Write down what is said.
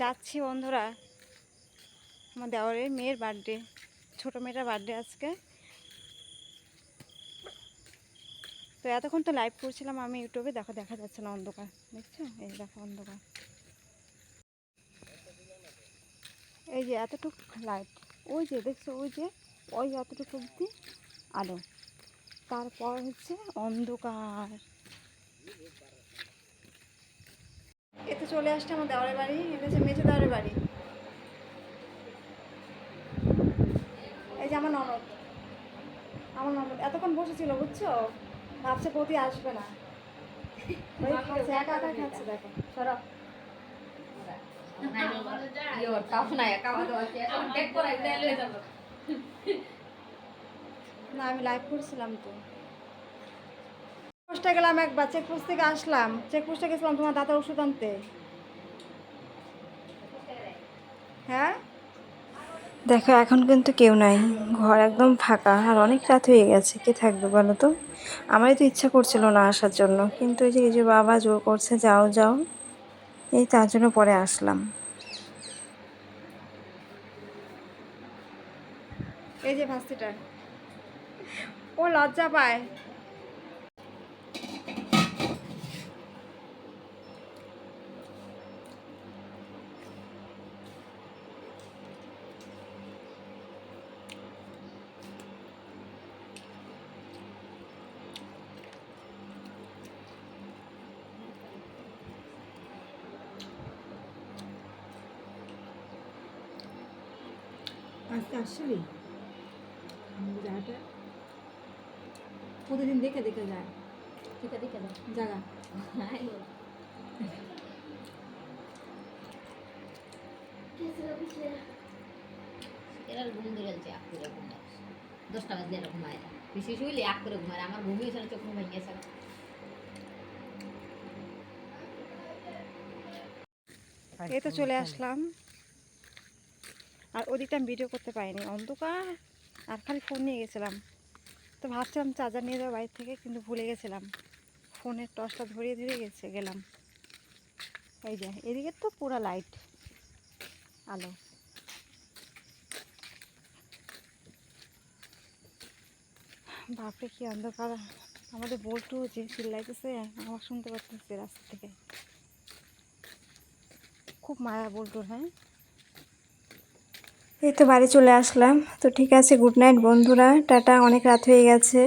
যাচ্ছি বন্ধুরা। আমার দেওয়ারের মেয়ের বার্থডে ছোটো মেয়েটার বার্থডে আজকে। তো এতক্ষণ তো লাইভ করছিলাম আমি ইউটিউবে, দেখো, দেখা যাচ্ছে না অন্ধকার। দেখছ? এই দেখো অন্ধকার। এই যে এতটুকু লাইট ওই যে দেখছ, ওই যে, ওই এতটুকু অব্দি আলো। তারপর হচ্ছে অন্ধকার। এতে চলে আসছে আমার দেওয়ারের বাড়ি হচ্ছে মেজো দেওয়ারের বাড়ি। এই যে আমার ননদ। আমার ননদ, এতক্ষণ বসেছিল, বুঝছ? ভাবছে প্রতি আসবে না। একা একা খাচ্ছে, দেখো সরব না, আমি লাইভ করছিলাম তো। পোস্টে গেলাম একবার চেকপোস্ট থেকে আসলাম। চেকপোস্টে গেছিলাম তোমার দাদার ওষুধ আনতে। হ্যাঁ? দেখো এখন কিন্তু কেউ নাই। ঘর একদম ফাঁকা আর অনেক রাত হয়ে গেছে। কে থাকবে বলো তো? আমারই তো ইচ্ছা করছিল না আসার জন্য কিন্তু এই যে এই যে বাবা জোর করছে যাও যাও এই তার জন্য পরে আসলাম। এই যে ভাস্তিটা ও লজ্জা পায়। আজকে আসছিলি জায়গাটা প্রতিদিন দেখে দেখে যায়। জায়গা এরা ঘুম ধরে যাচ্ছে আগ করে ঘুমায় দশটা বাজলে এরা ঘুমায়। না বেশি শুইলে করে ঘুমায়। আমার ঘুমিয়েছে চোখ ঘুম এই তো চলে আসলাম। আর ওদিকটা আমি ভিডিও করতে পারিনি, অন্ধকার। আর খালি ফোন নিয়ে গেছিলাম। তো ভাবছিলাম চার্জার নিয়ে যাব বাড়ি থেকে, কিন্তু ভুলে গেছিলাম। ফোনের টর্চটা ধরিয়ে ধরে গেছে, গেলাম। এই যে, এদিকে তো পুরো লাইট আলো। বাপরে, কি অন্ধকার। আমাদের বল্টু যে চিল্লাইতেছে, আমার শুনতে পারতেছে রাস্তা থেকে। খুব মায়া বল্টুর হ্যাঁ? এই তো বাড়ি চলে আসলাম। তো ঠিক আছে গুড নাইট বন্ধুরা। টাটা, অনেক রাত হয়ে গেছে।